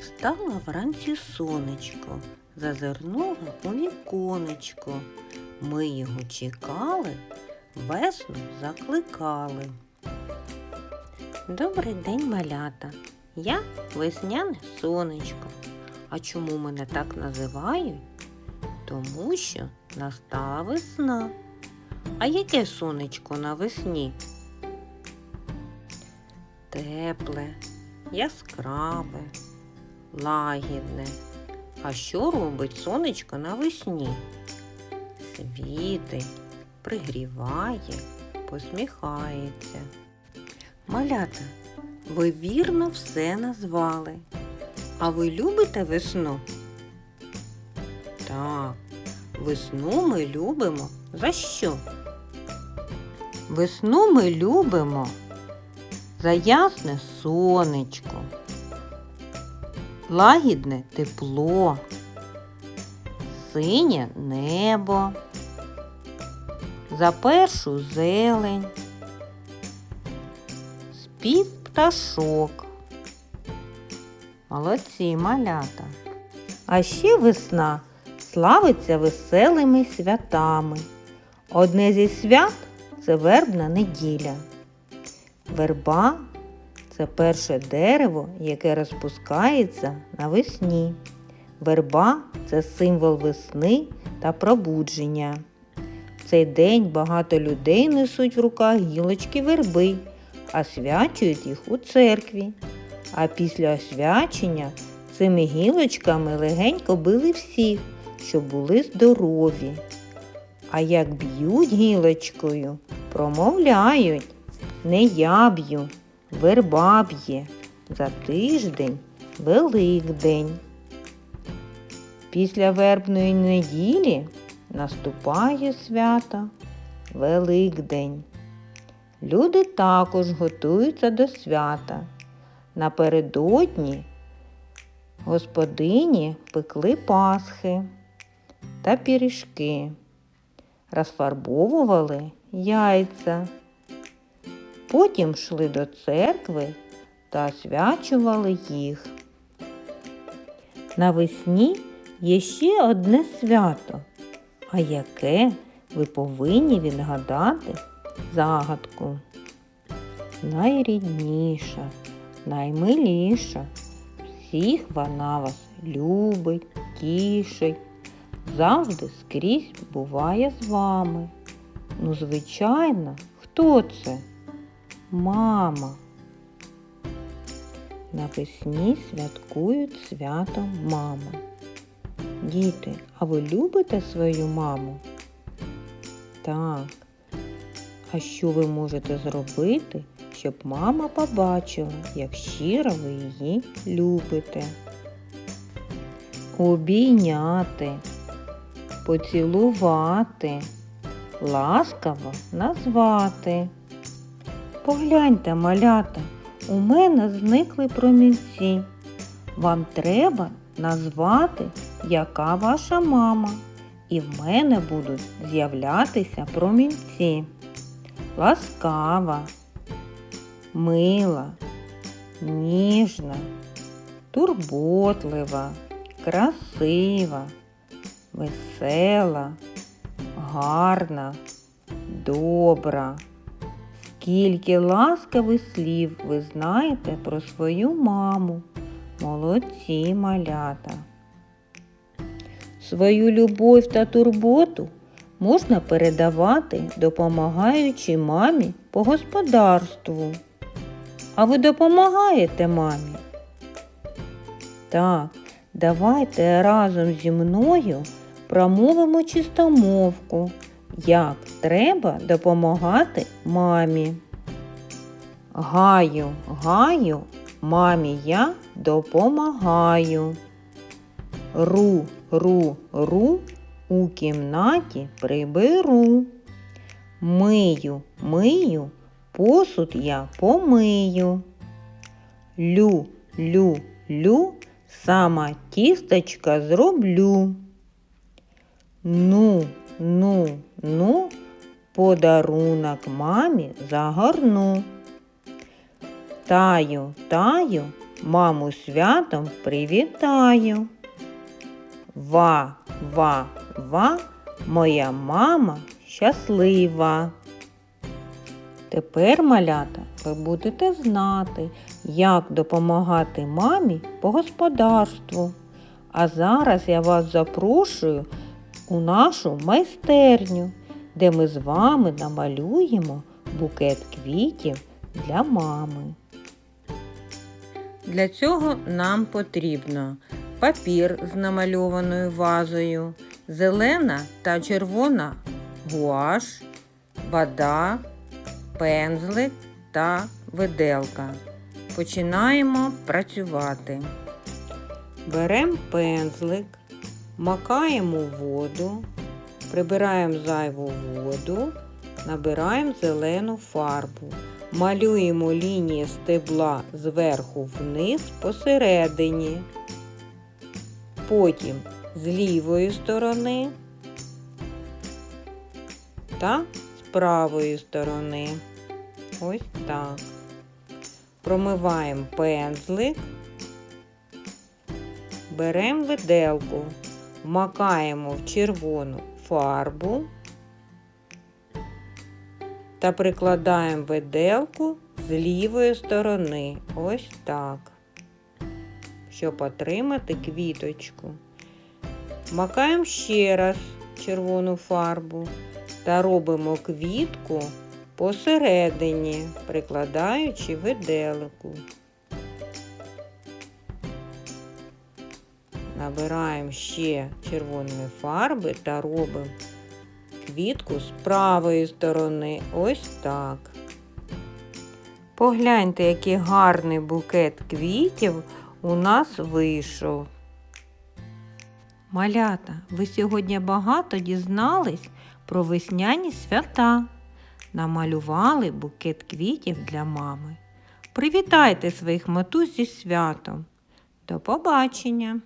Встала вранці сонечко, зазирнула у віконечко. Ми його чекали, весну закликали. Добрий день, малята. Я весняне сонечко. А чому мене так називають? Тому що настала весна. А яке сонечко навесні? Тепле, яскраве, лагідне. А що робить сонечко навесні? Світить, пригріває, посміхається. Малята, ви вірно все назвали. А ви любите весну? Так, весну ми любимо. За що? Весну ми любимо за ясне сонечко, лагідне тепло, синє небо, за першу зелень, спів пташок. Молодці малята. А ще весна славиться веселими святами. Одне зі свят це вербна неділя. Верба це перше дерево, яке розпускається навесні. Верба це символ весни та пробудження. В цей день багато людей несуть в руках гілочки верби, а свячують їх у церкві. А після освячення цими гілочками легенько били всіх, щоб були здорові. А як б'ють гілочкою, промовляють. Не я б'ю, верба б'є, за тиждень Великдень. Після вербної неділі наступає свято Великдень. Люди також готуються до свята. Напередодні господині пекли пасхи та пірішки, розфарбовували яйця. Потім йшли до церкви та освячували їх. Навесні є ще одне свято, а яке ви повинні відгадати загадку. Найрідніша, наймиліша, всіх вона вас любить, тішить, завжди скрізь буває з вами. Ну, звичайно, хто це? Мама. Навесні святкують свято мами. Діти, а ви любите свою маму? Так. А що ви можете зробити, щоб мама побачила, як щиро ви її любите? Обійняти, поцілувати, ласкаво назвати. Погляньте, малята, у мене зникли промінці. Вам треба назвати, яка ваша мама, і в мене будуть з'являтися промінці. Ласкава, мила, ніжна, турботлива, красива, весела, гарна, добра. Скільки ласкавих слів ви знаєте про свою маму. Молодці малята. Свою любов та турботу можна передавати, допомагаючи мамі по господарству. А ви допомагаєте мамі? Так, давайте разом зі мною промовимо чистомовку як треба допомагати мамі. Гаю, гаю, мамі я допомагаю. Ру, ру, ру, у кімнаті приберу. Мию, мию, посуд я помию. Лю, лю, лю, сама тісточка зроблю. Ну, ну, ну, подарунок мамі загорну. Таю, таю, маму святом привітаю. Ва, ва, ва, моя мама щаслива. Тепер, малята, ви будете знати, як допомагати мамі по господарству. А зараз я вас запрошую у нашу майстерню, де ми з вами намалюємо букет квітів для мами. Для цього нам потрібно папір з намальованою вазою, зелена та червона гуаш, вода, пензлик та виделка. Починаємо працювати. Беремо пензлик, макаємо воду, прибираємо зайву воду, набираємо зелену фарбу. Малюємо лінії стебла зверху вниз посередині. Потім з лівої сторони та з правої сторони. Ось так. Промиваємо пензлик, беремо виделку, вмакаємо в червону фарбу та прикладаємо виделку з лівої сторони. Ось так. Щоб отримати квіточку. Макаємо ще раз червону фарбу та робимо квітку посередині, прикладаючи виделку. Набираємо ще червоної фарби та робимо квітку з правої сторони. Ось так. Погляньте, який гарний букет квітів у нас вийшов. Малята, ви сьогодні багато дізнались про весняні свята. Намалювали букет квітів для мами. Привітайте своїх матусь зі святом. До побачення!